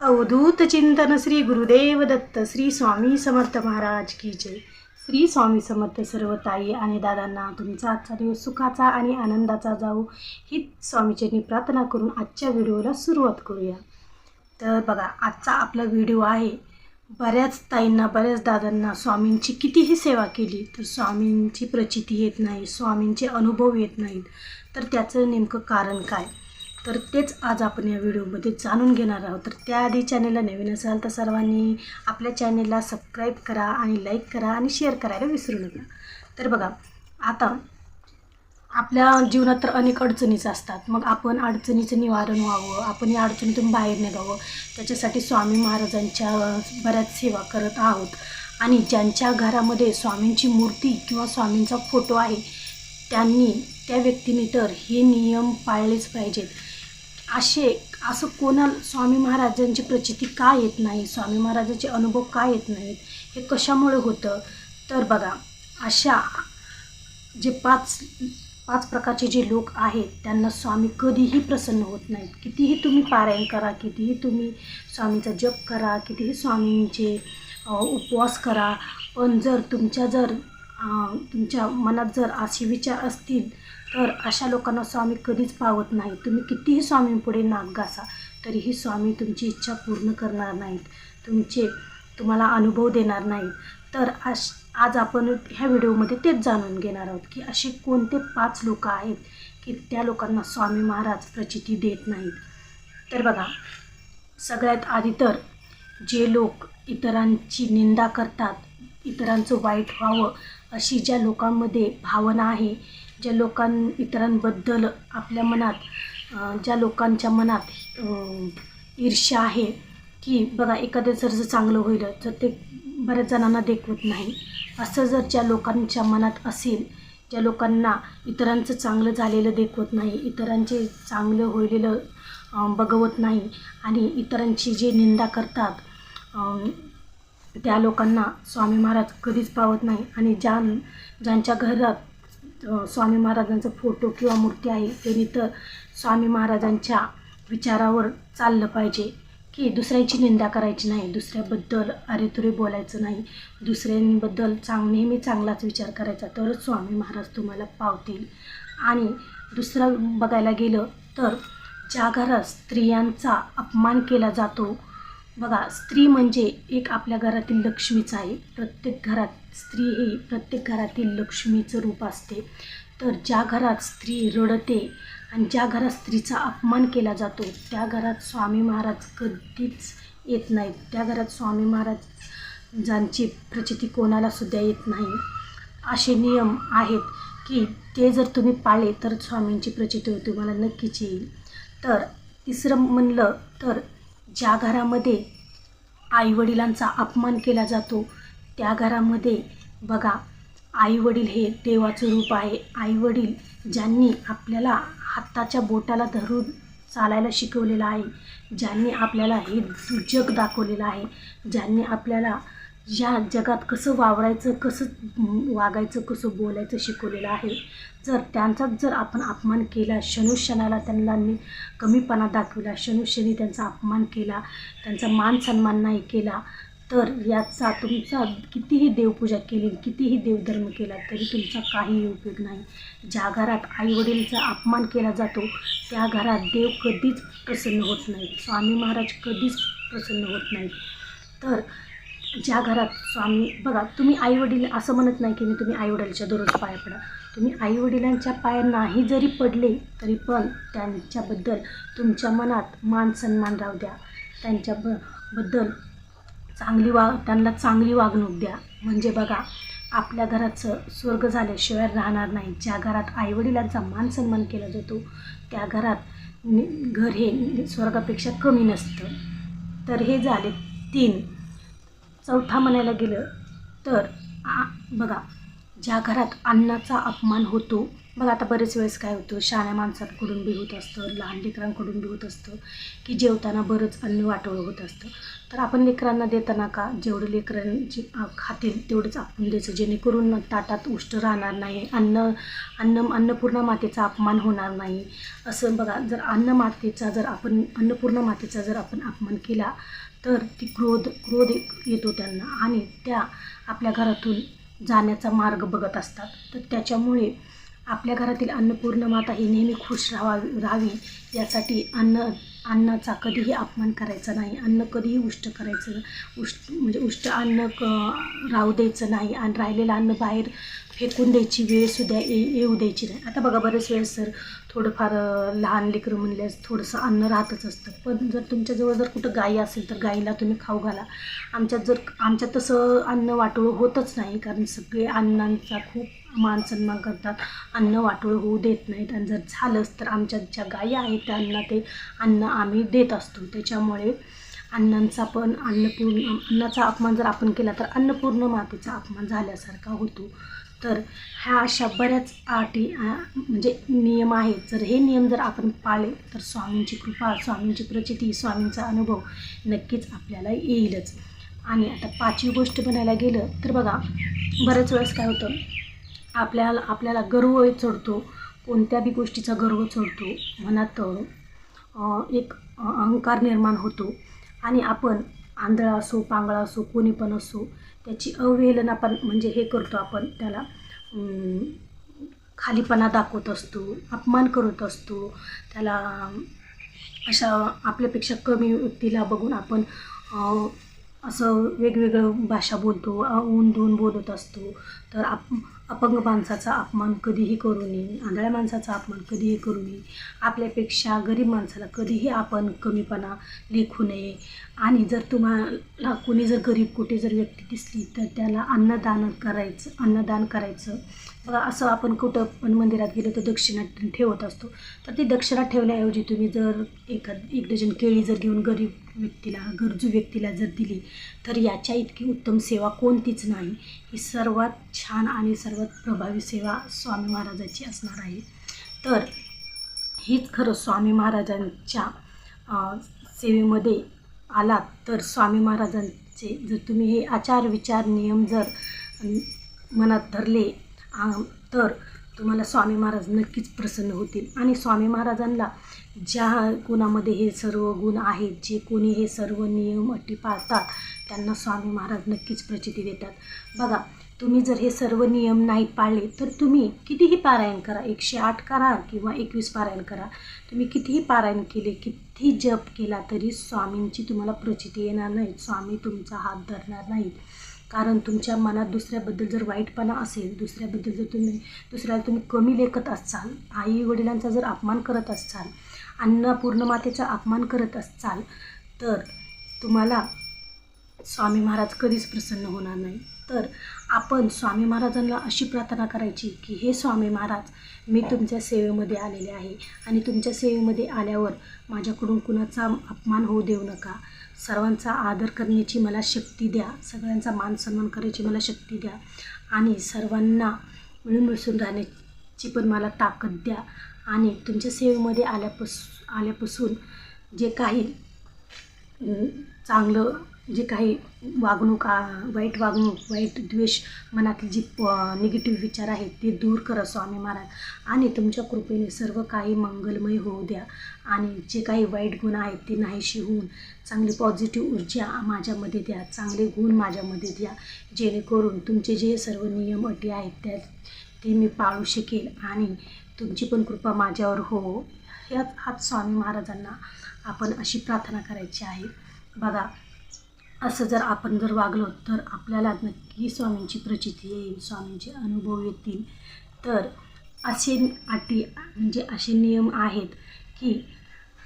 अवधूत चिंतन श्री गुरुदेव दत्त श्री स्वामी समर्थ महाराज की जय. श्री स्वामी समर्थ सर्व ताई आणि दादांना तुमचा आजचा दिवस सुखाचा आणि आनंदाचा जाऊ ही स्वामीचरणी प्रार्थना करून आजच्या व्हिडिओला सुरुवात करूया. तर बघा आजचा आपला व्हिडिओ आहे बऱ्याच ताईंना बऱ्याच दादांना स्वामींची कितीही सेवा केली तर स्वामींची प्रचिती येत नाही स्वामींचे अनुभव येत नाहीत. तर त्याचं नेमकं कारण काय? तर तेच आज आपण या व्हिडिओमध्ये जाणून घेणार आहोत. तर त्याआधी चॅनेलला नवीन असाल तर सर्वांनी आपल्या चॅनेलला सबस्क्राईब करा आणि लाईक करा आणि शेअर करायला विसरू नका. तर बघा आता आपल्या जीवनात तर अनेक अडचणीच असतात. मग आपण अडचणीचं निवारण व्हावं आपण या अडचणीतून बाहेर निघावं त्याच्यासाठी स्वामी महाराजांच्या बऱ्याच सेवा करत आहोत. आणि ज्यांच्या घरामध्ये स्वामींची मूर्ती किंवा स्वामींचा फोटो आहे त्यांनी त्या व्यक्तीने तर हे नियम पाळलेच पाहिजेत. असे असं कोणा स्वामी महाराजांची प्रचिती का येत नाही? स्वामी महाराजांचे अनुभव का येत नाहीत? हे कशामुळे होतं? तर बघा अशा जे पाच पाच प्रकारचे जे लोक आहेत त्यांना स्वामी कधीही प्रसन्न होत नाहीत. कितीही तुम्ही पारायण करा कितीही तुम्ही स्वामींचा जप करा कितीही स्वामींचे उपवास करा पण जर तुमच्या जर तुमच्या मनात जर असे विचार असतील तर अशा लोकांना स्वामी कधीच पावत नाही. तुम्ही कितीही स्वामींपुढे नाक घासा तरीही स्वामी तुमची इच्छा पूर्ण करणार नाहीत. तुमचे तुम्हाला अनुभव देणार नाहीत. तर आश आज आपण ह्या व्हिडिओमध्ये तेच जाणून घेणार आहोत की असे कोणते पाच लोक आहेत की त्या लोकांना स्वामी महाराज प्रचिती देत नाहीत. तर बघा सगळ्यात आधी तर जे लोक इतरांची निंदा करतात इतरांचं वाईट व्हावं अशी ज्या लोकांमध्ये भावना आहे ज्या लोकां इतरांबद्दल आपल्या मनात ज्या लोकांच्या मनात ईर्ष्या आहे की बघा एखादं जर जर चांगलं होईल तर ते बऱ्याच जणांना देखवत नाही. असं जर ज्या लोकांच्या मनात असेल ज्या लोकांना इतरांचं चांगलं झालेलं देखवत नाही इतरांचे चांगलं होईलेलं बघवत नाही आणि इतरांची जे निंदा करतात त्या लोकांना स्वामी महाराज कधीच पावत नाही. आणि ज्या ज्यांच्या घरात स्वामी महाराजांचा फोटो किंवा मूर्ती आहे त्यांनी तर स्वामी महाराजांच्या विचारावर चाललं पाहिजे की दुसऱ्यांची निंदा करायची नाही. दुसऱ्याबद्दल अरेतुरे बोलायचं नाही. दुसऱ्यांबद्दल चांग नेहमी चांगलाच विचार करायचा तरच स्वामी महाराज तुम्हाला पावतील. आणि दुसरं बघायला गेलं तर ज्या घरात स्त्रियांचा अपमान केला जातो बघा स्त्री म्हणजे एक आपल्या घरातील लक्ष्मीच आहे. प्रत्येक घरात स्त्री ही प्रत्येक घरातील लक्ष्मीचं रूप असते. तर ज्या घरात स्त्री रडते आणि ज्या घरात स्त्रीचा अपमान केला जातो त्या घरात स्वामी महाराज कधीच येत नाहीत. त्या घरात स्वामी महाराजांची प्रचिती कोणाला सुद्धा येत नाही. असे नियम आहेत की ते जर तुम्ही पाळले तर स्वामींची प्रचिती तुम्हाला नक्कीच येईल. तर तिसरं म्हणलं तर ज्या घरामध्ये आईवडिलांचा अपमान केला जातो त्या घरामध्ये बघा आईवडील हे देवाचं रूप आहे. आईवडील ज्यांनी आपल्याला हाताच्या बोटाला धरून चालायला शिकवलेलं आहे ज्यांनी आपल्याला हे जग दाखवलेलं आहे ज्यांनी आपल्याला या जगात कसं वावरायचं कसं वागायचं कसं बोलायचं शिकवलेलं आहे जर त्यांचाच जर आपण अपमान केला क्षणोक्षणाला त्यांना कमीपणा दाखविला क्षणोक्षणी त्यांचा अपमान केला त्यांचा मान सन्मान नाही केला तर याचा तुमचा कितीही देवपूजा केली कितीही देवधर्म केला तरी तुमचा काहीही उपयोग नाही. ज्या घरात आईवडीलचा अपमान केला जातो त्या घरात देव कधीच प्रसन्न होत नाहीत. स्वामी महाराज कधीच प्रसन्न होत नाहीत. तर ज्या घरात स्वामी बघा तुम्ही आईवडील असं म्हणत नाही की मी तुम्ही आईवडिलांच्या दररोज पाया पडा. तुम्ही आईवडिलांच्या पाया नाही जरी पडले तरी पण त्यांच्याबद्दल तुमच्या मनात मान सन्मान राहू द्या. त्यांच्या ब बद्दल चांगली वा त्यांना चांगली वागणूक द्या. म्हणजे बघा आपल्या घराचं स्वर्ग झाल्याशिवाय राहणार नाही. ज्या घरात आईवडिलांचा मान सन्मान केला जातो त्या घरात घर हे स्वर्गापेक्षा कमी नसतं. तर हे झाले तीन चौथा म्हणायला गेलं तर आ बघा ज्या घरात अन्नाचा अपमान होतो बघा आता बरेच वेळेस काय होतं शहाण्या माणसांकडून बी होत असतं लहान लेकरांकडून बी होत असतं की जेवताना बरंच अन्न वाटोळं होत असतं. तर आपण लेकरांना देताना का जेवढं लेकरांची आ, खातील तेवढंच आपण द्यायचं जेणेकरून ताटात उष्ट राहणार नाही अन्न अन्न अन्नपूर्णा मातेचा अपमान होणार नाही. असं बघा जर अन्न मातेचा जर आपण अन्नपूर्णा मातेचा जर आपण अपमान केला तर ती क्रोध क्रोध येतो त्यांना. आणि त्या आपल्या घरातून जाण्याचा मार्ग बघत असतात. तर त्याच्यामुळे आपल्या घरातील अन्नपूर्ण माता ही नेहमी खुश राहावी राहावी यासाठी अन्न अन्नाचा कधीही अपमान करायचा नाही. अन्न कधीही उष्ट करायचं उष्ट म्हणजे उष्ट अन्न क राहू द्यायचं नाही. आणि राहिलेलं अन्न बाहेर फेकून द्यायची वेळसुद्धा ये येऊ द्यायची नाही. आता बघा बरेच वेळेस सर थोडंफार लहान लेकरं म्हणल्यास थोडंसं अन्न राहतच असतं. पण जर तुमच्याजवळ जर कुठं गाई असेल तर गाईला तुम्ही खाऊ घाला. आमच्यात जर आमच्यात तसं अन्न वाटोळ होतच नाही कारण सगळे अन्नांचा खूप मानसन्मान करतात. अन्न वाटोळ होऊ देत नाहीत आणि जर झालंच तर आमच्या ज्या गायी आहेत त्यांना ते अन्न आम्ही देत असतो. त्याच्यामुळे अण्णांचा पण अन्नपूर्ण अन्नाचा अपमान जर आपण केला तर अन्नपूर्ण मातेचा अपमान झाल्यासारखा होतो. तर ह्या अशा बऱ्याच अटी म्हणजे नियम आहेत. जर हे नियम जर आपण पाळले तर स्वामींची कृपा स्वामींची प्रचिती स्वामींचा अनुभव नक्कीच आपल्याला येईलच. आणि आता पाचवी गोष्ट म्हणायला गेलं तर बघा बऱ्याच वेळेस काय होतं आपल्याला आपल्याला गर्व चढतो कोणत्या बी गोष्टीचा गर्व चढतो मनात एक अहंकार निर्माण होतो. आणि आपण आंधळा असो पांगळा असो कोणी पण असो त्याची अवहेलना पण म्हणजे हे करतो आपण त्याला खालीपणा दाखवत असतो अपमान करत असतो त्याला अशा आपल्यापेक्षा कमी व्यक्तीला बघून आपण असं वेगवेगळं भाषा बोलतो ऊन दोन बोलत असतो. तर आप अपंग माणसाचा अपमान कधीही करू नये आंधळ्या माणसाचा अपमान कधीही करू नये. आपल्यापेक्षा गरीब माणसाला कधीही आपण कमीपणा लेखू नये. आणि जर तुम्हाला कोणी जर गरीब कुठे जर व्यक्ती दिसली तर त्याला अन्नदान करायचं अन्नदान करायचं. बघा असं आपण कुठं पण मंदिरात गेलो तर दक्षिणा ठेवत असतो. तर ती दक्षिणा ठेवण्याऐवजी तुम्ही जर एखाद एक डझन केळी जर घेऊन गरीब व्यक्तीला गरजू व्यक्तीला जर दिली तर याच्या इतकी उत्तम सेवा कोणतीच नाही. ही सर्वात छान आणि सर्वात प्रभावी सेवा स्वामी महाराजाची असणार आहे. तर हीच खरं स्वामी महाराजांच्या सेवेमध्ये आलात तर स्वामी महाराजांचे जर तुम्ही हे आचार विचार नियम जर मनात धरले तर तुम्हाला स्वामी महाराज नक्कीच प्रसन्न होतील. आणि स्वामी महाराजांना ज्या गुणामध्ये हे सर्व गुण आहेत जे कोणी हे सर्व नियम अटी पाळतात त्यांना स्वामी महाराज नक्कीच प्रचिती देतात. बघा तुम्ही जर हे सर्व नियम नाही पाळले तर तुम्ही कितीही पारायण करा. एकशे आठ करा किंवा एकवीस पारायण करा. तुम्ही कितीही पारायण केले किती जप केला तरी स्वामींची तुम्हाला प्रचिती येणार नाही. स्वामी तुमचा हात धरणार नाहीत. कारण तुमच्या मनात दुसऱ्याबद्दल जर वाईटपणा असेल दुसऱ्याबद्दल जर तुम्ही दुसऱ्याला तुम्ही कमी लेखत असाल आई वडिलांचा जर अपमान करत असाल अन्नपूर्ण मातेचा अपमान करत असाल तर तुम्हाला स्वामी महाराज कधीच प्रसन्न होणार नाही. तर आपण स्वामी महाराजांना अशी प्रार्थना करायची की हे स्वामी महाराज मी तुमच्या सेवेमध्ये आलेले आहे आणि तुमच्या सेवेमध्ये आल्यावर माझ्याकडून कुणाचा अपमान होऊ देऊ नका. सर्वांचा आदर करण्याची मला शक्ती द्या. सगळ्यांचा मान सन्मान करायची मला शक्ती द्या आणि सर्वांना मिळून मिसळून राहण्याची पण मला ताकद द्या आणि तुमच्या सेवेमध्ये आल्यापास आल्यापासून जे काही चांगलं जे काही वागणूक वाईट वागणूक वाईट द्वेष मनातली जी निगेटिव्ह विचार आहेत ते दूर करा स्वामी महाराज. आणि तुमच्या कृपेने सर्व काही मंगलमय होऊ द्या. आणि जे काही वाईट गुण आहेत ते नाहीशी होऊन चांगली पॉझिटिव्ह ऊर्जा माझ्यामध्ये द्या. चांगले गुण माझ्यामध्ये द्या. जेणेकरून तुमचे जे सर्व नियम अटी आहेत त्या ते मी पाळू शकेल. आणि तुमची पण कृपा माझ्यावर हो. ह्याच हात स्वामी महाराजांना आपण अशी प्रार्थना करायची आहे. बघा असं जर आपण जर वागलो तर आपल्याला नक्की स्वामींची प्रचिती येईल स्वामींचे अनुभव येतील. तर असे अटी म्हणजे असे नियम आहेत की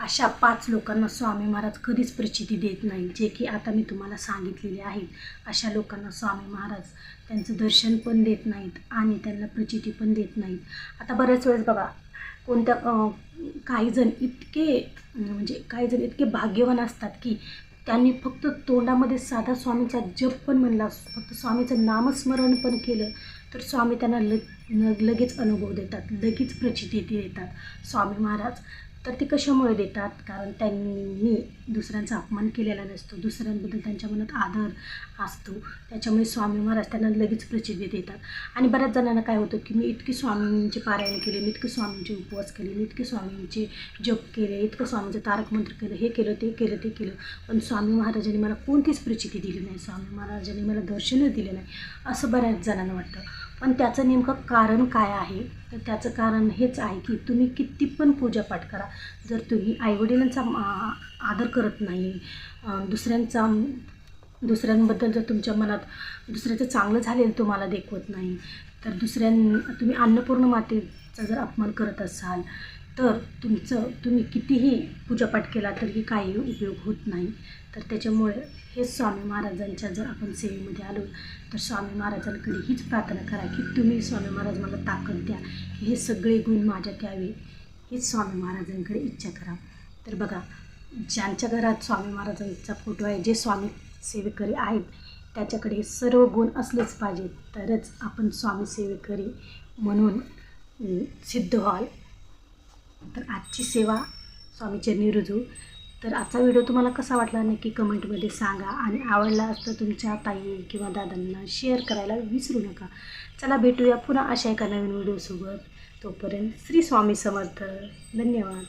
अशा पाच लोकांना स्वामी महाराज कधीच प्रचिती देत नाही. जे की आता मी तुम्हाला सांगितलेले आहेत. अशा लोकांना स्वामी महाराज त्यांचं दर्शन पण देत नाहीत आणि त्यांना प्रचिती पण देत नाहीत. आता बऱ्याच वेळेस बघा कोणत्या काहीजण काही जण इतके म्हणजे काही जण इतके भाग्यवान असतात की त्यांनी फक्त तोंडामध्ये साधा स्वामीचा जप पण म्हणला फक्त स्वामीचं नामस्मरण पण केलं तर स्वामी त्यांना ल न लगेच अनुभव देतात लगेच प्रचिती देतात स्वामी महाराज तर ते कशामुळे देतात? कारण त्यांनी दुसऱ्यांचा अपमान केलेला नसतो. दुसऱ्यांबद्दल त्यांच्या मनात आदर असतो. त्याच्यामुळे स्वामी महाराज त्यांना लगेच प्रचिती देतात. आणि बऱ्याच जणांना काय होतं की मी इतकी स्वामींचे पारायण केले मी इतके स्वामींचे उपवास केले मी इतके स्वामींचे जप केले इतकं स्वामींचं तारक मंत्र केलं हे केलं ते केलं ते केलं. पण स्वामी महाराजांनी मला कोणतीच प्रचिती दिली नाही. स्वामी महाराजांनी मला दर्शनच दिलं नाही. असं बऱ्याच जणांना वाटतं. पण त्याचं नेमकं कारण काय आहे? तर त्याचं कारण हेच आहे की तुम्ही किती पण पूजापाठ करा. जर तुम्ही आईवडिलांचा आदर करत नाही दुसऱ्यांचा दुसऱ्यांबद्दल जर तुमच्या मनात दुसऱ्याचं चांगलं झालेलं तुम्हाला देखवत नाही तर दुसऱ्यां तुम्ही अन्नपूर्ण मातेचा जर अपमान करत असाल तर तुमचं तुम्ही कितीही पूजापाठ केला तरीही काही उपयोग होत नाही. तर त्याच्यामुळे हे स्वामी महाराजांच्या जर आपण सेवेमध्ये आलो तर स्वामी महाराजांकडे हीच प्रार्थना करा की तुम्ही स्वामी महाराज मला ताकद द्या की हे सगळे गुण माझ्या द्यावे हीच स्वामी महाराजांकडे इच्छा करा. तर बघा ज्यांच्या घरात स्वामी महाराजांचा फोटो आहे जे स्वामी सेवेकरी आहेत त्याच्याकडे सर्व गुण असलेच पाहिजेत तरच आपण स्वामी सेवेकरी म्हणून सिद्ध व्हाल. तर आजची सेवा स्वामीचरणी रुजू तर आजचा व्हिडिओ तुम्हाला कसा वाटला नक्की कमेंटमध्ये सांगा आणि आवडला असतं तुमच्या ताई किंवा दादांना शेअर करायला विसरू नका. चला भेटूया पुन्हा अशा एका नवीन व्हिडिओसोबत. तोपर्यंत श्री स्वामी समर्थ. धन्यवाद.